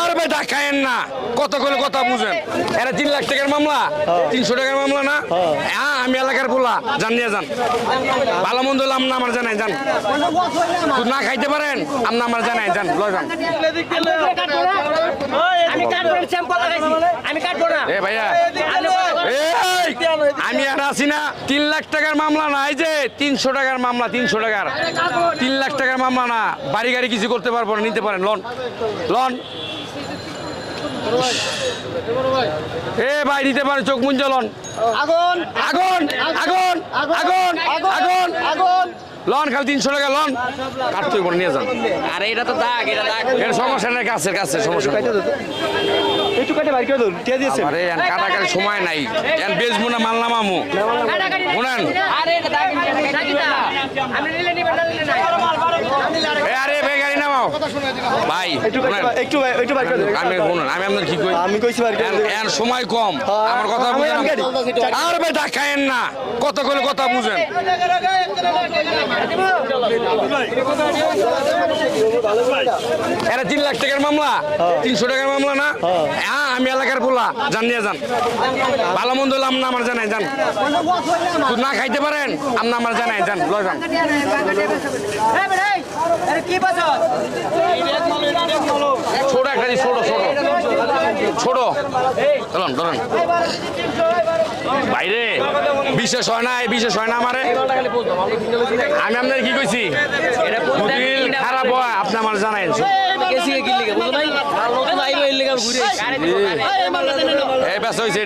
আর বেটা খায়েন না। কত করে কথা বুঝেন? এটা তিন লাখ টাকার মামলা তিনশো টাকার মামলা না? হ্যাঁ আমি এলাকার পোলা জান নিয়ে যান। ভালো মন্দ হলে আমরা আমার জানাই যান। না খাইতে পারেন আমরা আমার জানাই যান লয় যান। আমি কাটবো না এ ভাইয়া আছি না তিন লাখ টাকার মামলা না এই যে তিনশো টাকার মামলা তিনশো টাকার। তিন লাখ টাকার মামলা না বাড়ি গাড়ি কিছু করতে পারব না নিতে পারেন লোন লোন। এ ভাই দিতে পারে চোখ মুঞ্জ লোন। আগুন! আগুন! আগুন! আগুন! আগুন! আগুন! লোন খালি তিনশো টাকা লোন। কাটতে নিয়ে যান। আরে এটা তো দাগ এটা দাগ। এর সমস্যা নেই কাছে কাছে সমস্যা একটু কাটে বাইর করে দিন টিয়া দিয়েছেন আরে এন কাটাকাটি সময় নাই। এন বেচবো না মাল নামামু। শুনেন? আরে এটা দাগ দাগ না আমি নিলে নিবেন না নিলে নাই এ আরে ভাই গাড়ি নামাও ভাই একটু করে আমি শুনুন আমি আপনার কি কই আমি কইছি বাইর করে এন- দিন এন সময় কম হ্যাঁ, আমার কথা বুঝেন আর ভাই না কত করে কথা বুঝেন এটা তিন লাখ টাকার মামলা তিনশো টাকার মামলা না হ্যাঁ আমি এলাকার পোলা জান নিয়ে যান ভালো মন্দ হলে আপনি আমার জানাই যান না খাইতে পারেন আপনি আমার জানাই যান লয় যান এই বেটাই আরে কি ছোট, একটা ছোট ছোট ছোট। চলুন ধরুন। বাইরে। বিশেষ হয় না বিশেষ হয় না আমারে। আমি আপনার কি কইছি? খারাপ হয়, আপনি আমার জানাই এই না হয়েছে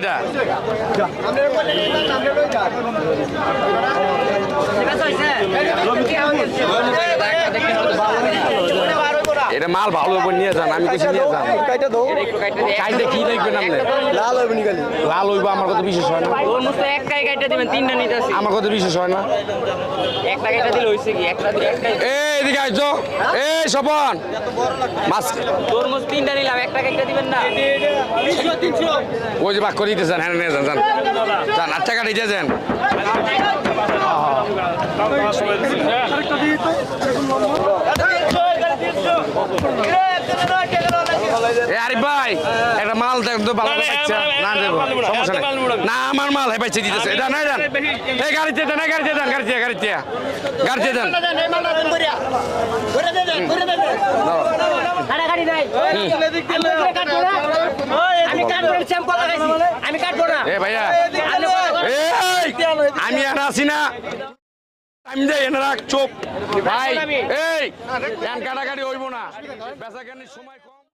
এটা মাল ভালো করে নিয়ে যান আমি কিছু নিয়ে যান। কাইটা দাও। কি লাল হবে নি খালি। লাল হইব আমার কত বিশেষ হয় না। ওর মুস্ত এক কাই কাইটা দিবেন তিনটা নিতেছি। আমার কত বিশেষ হয় না। একটা কাইটা দিলে হইছে কি? একটা দিলে একটাই। এই এদিকে আইছো এই স্বপন মাছ তোর মুস্ত তিনটা নিলাম একটা কাইটা দিবেন না। ওই যে বাক করে দিতেছেন হ্যাঁ নিয়ে যান যান। যান আট টাকা দিয়ে যান। এ আরিফ ভাই একটা মাল দেখ ভালো পাচ্ছে না দেবো। সমস্যা নেই। না আমার মাল হে পাইছে দিতেছে। এটা নাই দেন এই গাড়িতে দেন এই গাড়িতে দেন গাড়িতে গাড়িতে গাড়িতে দেন। আমি কাটবো না। আমি এ ভাইয়া আর আছি না। টাইম দেয় এনারা চোপ। ভাই এই কাটাকাটি হইব না। বেচাকানির সময়